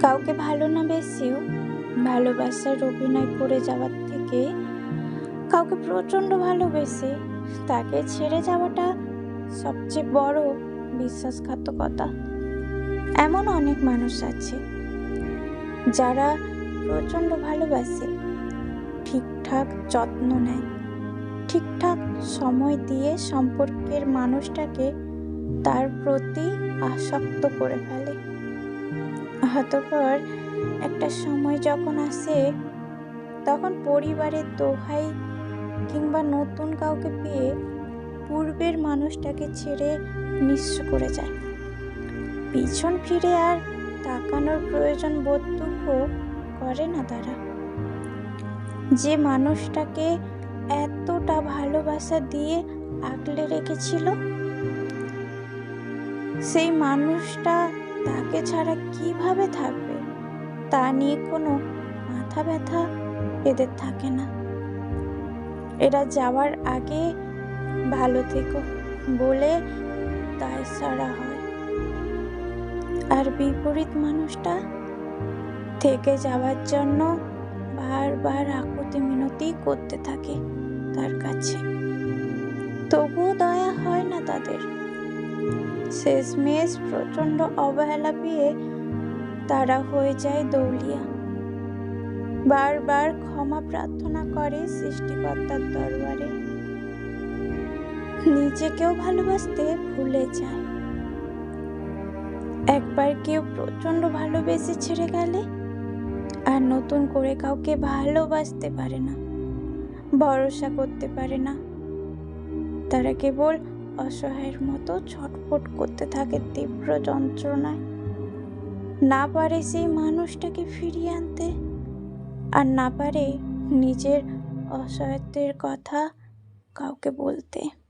কাউকে ভালো না বেসেও ভালোবাসার অভিনয় করে যাওয়ার থেকে কাউকে প্রচণ্ড ভালোবেসে তাকে ছেড়ে যাওয়াটা সবচেয়ে বড় বিশ্বাসঘাতকতা। এমন অনেক মানুষ আছে যারা প্রচণ্ড ভালোবাসে, ঠিকঠাক যত্ন নেয়, ঠিকঠাক সময় দিয়ে সম্পর্কের মানুষটাকে তার প্রতি আসক্ত করে ফেলে। অতঃপর একটা সময় যখন আসে, তখন পরিবারের দোহাই কিংবা নতুন কাউকে পেয়ে পূর্বের মানুষটাকে ছেড়ে নিঃস্ব করে যায়। পিছন ফিরে আর তাকানোর প্রয়োজন বোধটুকু করে না তারা। যে মানুষটাকে এতটা ভালোবাসা দিয়ে আগলে রেখেছিল সেই মানুষটা তাকে ছাড়া কীভাবে থাকবে? তা নিয়ে কোনো মাথা ব্যথা এদের থাকে না। এরা যাওয়ার আগে ভালো থেকো বলে দায় সারা হয়। আর বিপরীত মানুষটা থেকে যাওয়ার জন্য বারবার আকুতি মিনতি করতে থাকে তার কাছে। তবুও দয়া হয় না তাদের। শেষমেশ প্রচণ্ড অবহেলা পেয়ে তারা হয়ে যায় দৌলিয়া। বারবার ক্ষমা প্রার্থনা করে সৃষ্টিকর্তার দরবারে। নিজেকেও ভালোবাসতে ভুলে যায়। একবার কেউ প্রচণ্ড ভালোবেসে ছেড়ে গেলে আর নতুন করে কাউকে ভালোবাসতে পারে না, ভরসা করতে পারে না। তারা কেবল অসহায়ের মতো ছটফট করতে থাকে তীব্র যন্ত্রণায়। না পারে সেই মানুষটাকে ফিরিয়ে আনতে আর না পারে নিজের অসহায়ত্বের কথা কাউকে বলতে।